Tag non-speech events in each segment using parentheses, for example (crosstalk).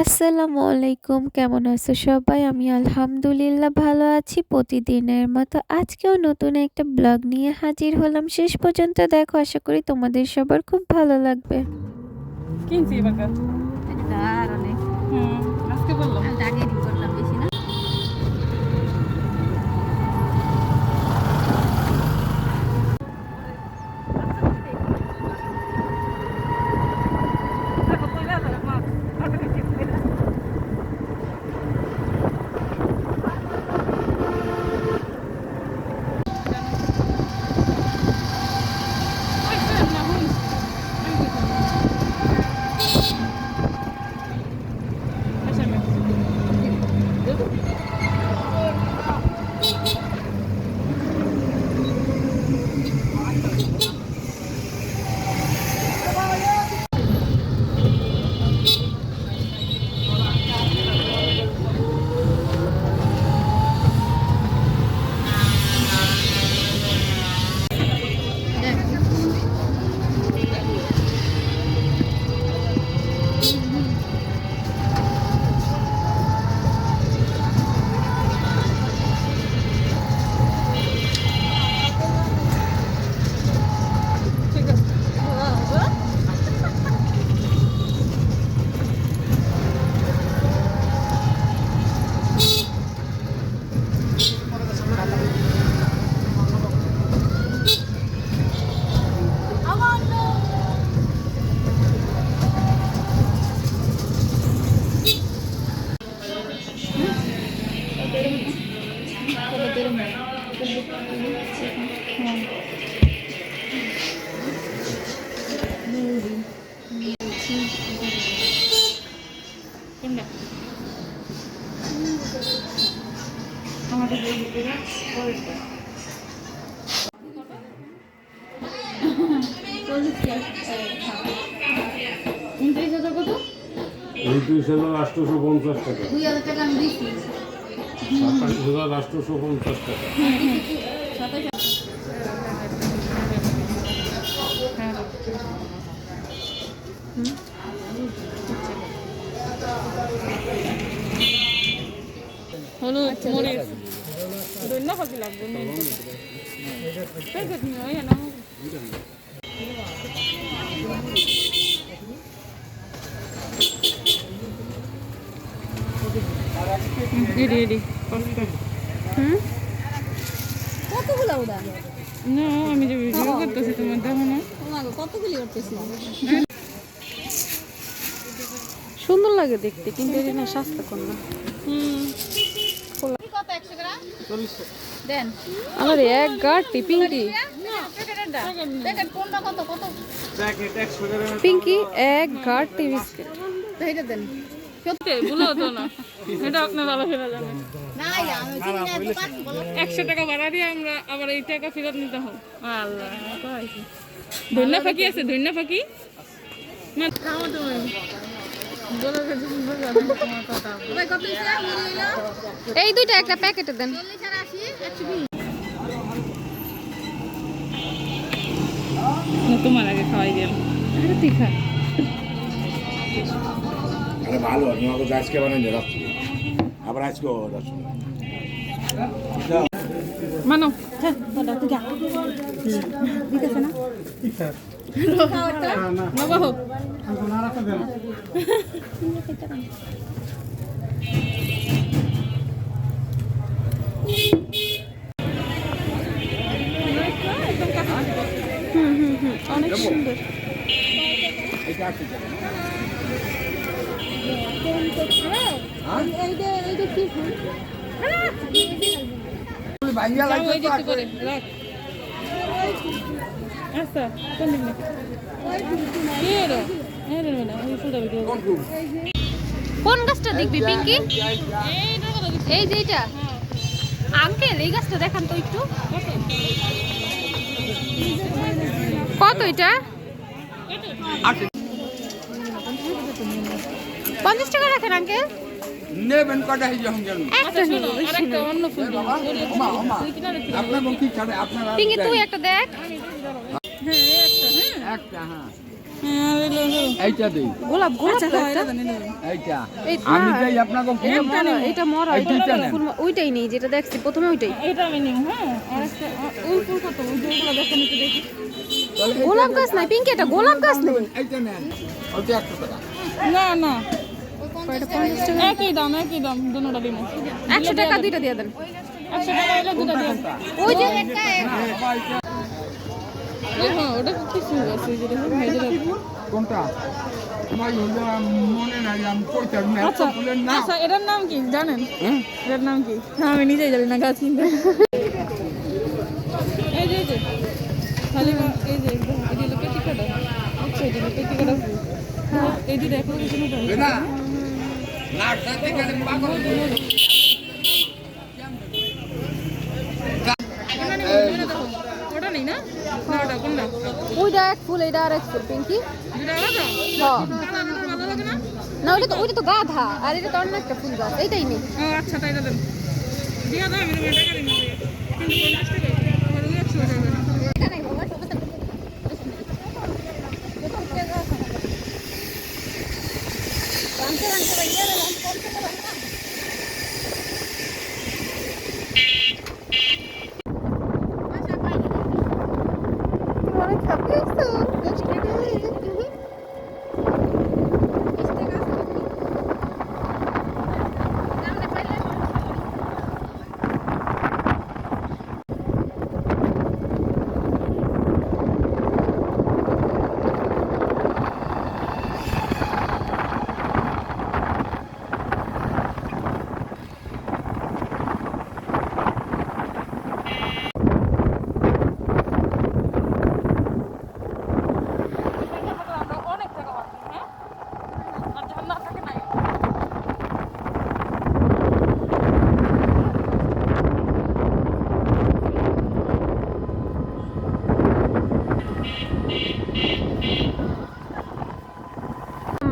আসসালামু আলাইকুম কেমন আছো সবাই? আমি আলহামদুলিল্লাহ ভালো আছি। প্রতিদিনের মতো আজকেও নতুন একটা ব্লগ নিয়ে হাজির হলাম। শেষ পর্যন্ত দেখো আশা করি তোমাদের সবার খুব ভালো লাগবে। কিনছি উনত্রিশ হাজার আটশোশো পঞ্চাশ টাকা। সাতাশ হাজার আটশোশো পঞ্চাশ টাকা। হলুদ মরিচ। দৈন্য ফাঁকি লাগবে মেন প্যাকেট নিয়ে ওই না এডি এডি হুম? কতগুলো উদা না আমি যে ভিডিও করতেছি তোমার দেখো না। কতগুলি করতেছি? সুন্দর লাগে দেখতে কিন্তু এটা না স্বাস্থ্যকর না। হুম। কত একশো গ্রাম? দেন। আমার এক কত কত? পিঙ্কি এক গাঢ় টি বিস্কিট দেন। সত্যি ভুল হতো না। এটা আপনার ভালো ফেরা যাবে একশো টাকা ভাড়া দিয়ে আমরা আবার এই টাকা ফেরত নিতে হবে। আল্লাহ ধন্যা ফাঁকি আছে ধন্যা ফাঁকি। না এই দুইটা একটা প্যাকেটে দেন। তোমার আগে খাওয়াই গেল। তুই খা আরে ভালো আমি আমাকে আজকে বানাই আবার আজকেও যাচ্ছি মানো নবা হোক। অনেক সুন্দর। কোন গাছটা দেখবি, পিঙ্কি? এই যে এটা আঙ্কেল, এই গাছটা দেখান তো একটু। কত এটা? পঞ্চাশ টাকা রাখেন আঙ্কেল। নেবেন কটা হয়ে যখন জানুন আপনার কি খাবে আপনারা পিঙ্কি তুই একটা দেখ। হ্যাঁ একটা হ্যাঁ। হ্যাঁ এইটা দিই। গোলাপ এইটা। আমি যাই আপনাকে এটা এটা মরা এই ওইটাই নেই যেটা দেখছি প্রথমে ওইটাই। এটা আমি নিউ হ্যাঁ আর ওই ফুল কত? ওই যেগুলো দেখেন একটু দেখি। গোলাপ গাছ নাই পিঙ্কি এটা গোলাপ গাছ নেই। এইটা নেন। ওইটা একশো টাকা। না না। একই দাম একই দাম দুটোটা দিন একশো টাকা দুইটা দিয়ে দেন একশো টাকা হলে দুটো দিন ওই যে হ্যাঁ ওটা কি ফুল আছে ওই যে দেখুন মেয়েদের কোনটা আমার হলো মনে নাই আমি কইতে পারি না এত আচ্ছা ফুলের নাম আচ্ছা এটার নাম কি জানেন হ্যাঁ? এটার নাম কি হ্যাঁ আমি নিজেই জানি না গাছ কিনতে এই যে এই যে খালি এই যে একদম এই যে হলো পেটিকাটা আচ্ছা এই যে ফুল হ্যাঁ, এই যে দেখো কিছু না ওইটা এক ফুল এটা আর এক ফুল পিঙ্কি। হ্যাঁ। না ওইটা তো ওইটা তো গাধা আর এটা তো অন্য একটা ফুল গাছ এইটাই নেই। আচ্ছা তাই দেন। দিয়া দাও আমি টাকা দিন কিন্তু পঞ্চাশ টাকা আমার ওই একশো টাকা দেন। আমরা অনেক টাকা পাচ্ছি হ্যাঁ আর যখন না থাকে নাই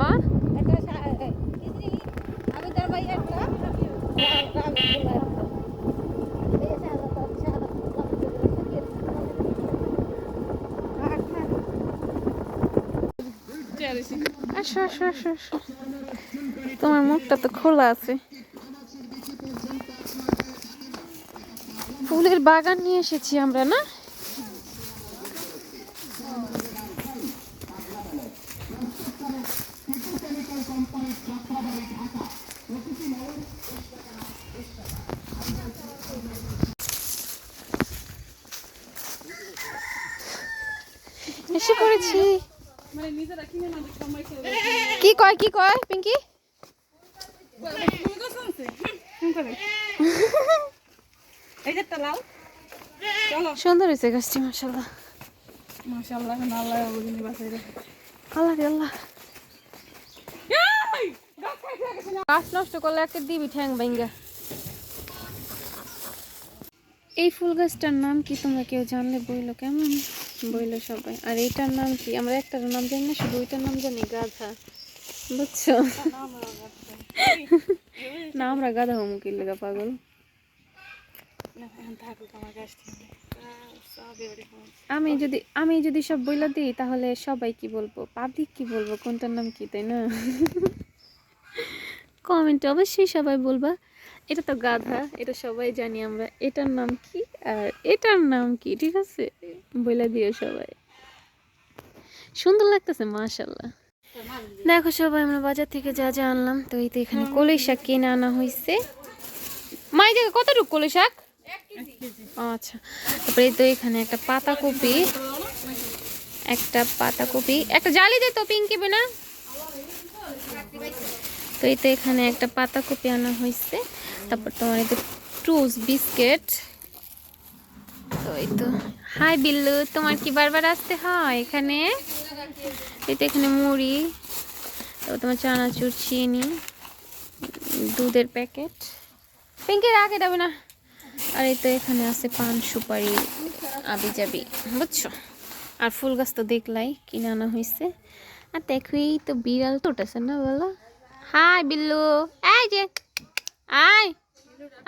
মা চেয়ারেছি আসো আসো আসো আসো। তোমার মুখটা তো খোলা আছে। ফুলের বাগান নিয়ে এসেছি আমরা, না? এসে পড়েছি। মানে কি কয় কি কয় পিঙ্কি? (laughs) সুন্দর হয়েছে গাছটি মাসাল্লাহ মাশাআল্লাহ না আল্লাহ আল্লাহ আল্লাহ গাছ নষ্ট করলে একটা দিবি ঠ্যাং ভাঙ্গা এই ফুল গাছটার নাম কি তোমরা কেউ জানলে বইলো কেমন? বইলো সবাই। আর এইটার নাম কি? আমরা একটার নাম জানি না, শুধু ওইটার নাম জানি, গাধা। বুঝছ? না, আমরা গাধা হমু লেগা, পাগল? আমি যদি আমি যদি সব বইলা দিই, তাহলে সবাই কি বলব? পাবলিক কি বলব? কোনটার নাম কি, তাই না? কমেন্টে অবশ্যই সবাই বলবা। এটা তো গাধা, এটা সবাই জানি আমরা। এটার নাম কি? আর এটার নাম কি? ঠিক আছে, বইলা দিও সবাই। সুন্দর লাগতেছে মাশাল্লাহ দেখো সবাই, আমরা বাজার থেকে যা যা আনলাম, তো এই তো এখানে কলই শাক কিনে আনা হয়েছে মাই জায়গা কতটুকু কলই শাক? আচ্ছা। তারপরে তো এখানে একটা পাতাকপি একটা পাতাকপি, একটা জালি দে তো, পিঙ্কি বিনা। তো এই তো এখানে একটা পাতাকপি আনা হয়েছে তারপর তোমার এই তো টুস বিস্কিট। এই তো হাই বিল্লু, তোমার কি বারবার আসতে হয় এখানে? এই তো এখানে মুড়ি, তারপর তোমার চানাচুর, চিনি, দুধের প্যাকেট। পিঙ্কি রাখে দেবে না। আর এই তো এখানে আছে পান সুপারি আবি যাবি বুঝছ? আর ফুল গাছ তো দেখলাই, কিনে আনা হয়েছে আর দেখো, এই তো বিড়াল তো উঠেছে না বলো? হাই বিল্লু, এই যে, আয়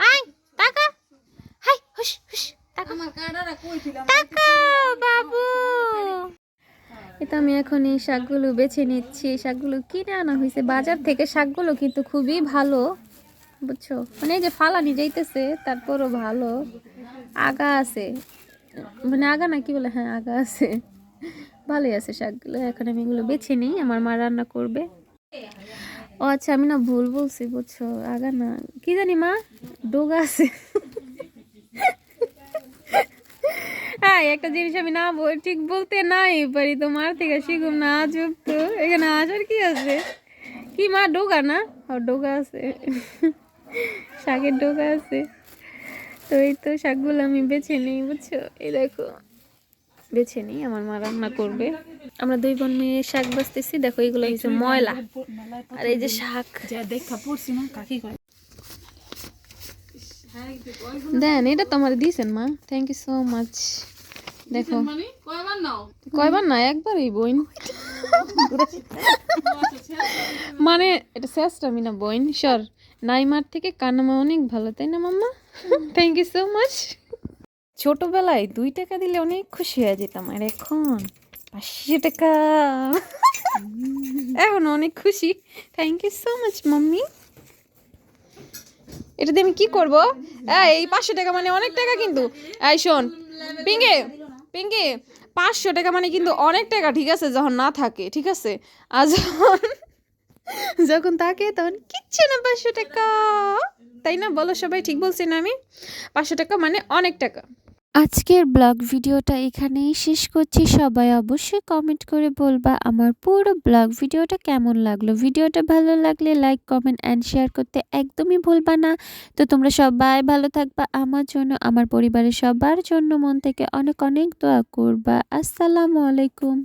আয় টাকা হাই হুস হুস বাবু। এটা আমি এখন এই শাকগুলো বেছে নিচ্ছি। এই শাকগুলো কিনে আনা হয়েছে। বাজার থেকে শাকগুলো কিন্তু খুবই ভালো বুঝছ? মানে এই যে ফালানি যাইতেছে তারপরও ভালো। আগা আছে। মানে আগা না কি বলে? হ্যাঁ আগা আছে। ভালোই আছে শাকগুলো। এখন আমি এগুলো বেছে নিই আমার মা রান্না করবে। ও আচ্ছা আমি না ভুল বলছি বুঝছ? আগা না কি জানি মা? ডোগা আছে। হ্যাঁ একটা জিনিস আমি না বল- ঠিক বলতে নাই পারি তো মার থেকে শিখুম না চুপ তো। এখানে আসার কি আছে? কি মা ডোগা না? ও ডোগা আছে। শাকের ডোগা আছে। তো এই তো শাকগুলো আমি বেছে নিই বুঝছ? এই দেখো। বেছে নিই আমার মা রান্না করবে। আমরা দুই বোন মেয়ে শাক বাঁচতেছি দেখো এইগুলো হচ্ছে ময়লা। আর এই যে শাক। দেখা পড়ছি না কাকি দেন এটা তো আমার দিয়েছেন মা। থ্যাংক ইউ সো মাচ দেখো। মানে? কয়বার না একবারই বইন মানে এটা শেষটা আমি না বইন সর নাইমার থেকে কানামা অনেক ভালো তাই না মাম্মা? থ্যাংক ইউ সো মাচ ছোটবেলায় দুই টাকা দিলে অনেক খুশি হয়ে যেতাম আর এখন পাঁচশো টাকা। এখন অনেক খুশি। Thank you so much mummy. এটা দিয়ে আমি কি করব? এই, পাঁচশো টাকা মানে অনেক টাকা কিন্তু। এই শোন পিঙ্কে পিঙ্কি, পাঁচশো টাকা মানে কিন্তু অনেক টাকা, ঠিক আছে? যখন না থাকে, ঠিক আছে? আর যখন যখন থাকে, তখন কিচ্ছু না, পাঁচশো টাকা। তাই না? বলো সবাই, ঠিক বলছি না আমি? পাঁচশো টাকা মানে অনেক টাকা। আজকের ব্লগ ভিডিওটা এখানেই শেষ করছি। সবাই অবশ্যই কমেন্ট করে বলবা আমার পুরো ব্লগ ভিডিওটা কেমন লাগল। ভিডিওটা ভালো লাগলে লাইক কমেন্ট অ্যান্ড শেয়ার করতে একদমই ভুলবা না। তো তোমরা সবাই ভালো থাকবা। আমার জন্য, আমার পরিবারের সবার জন্য মন থেকে অনেক অনেক দোয়া করবা। আসসালামু আলাইকুম।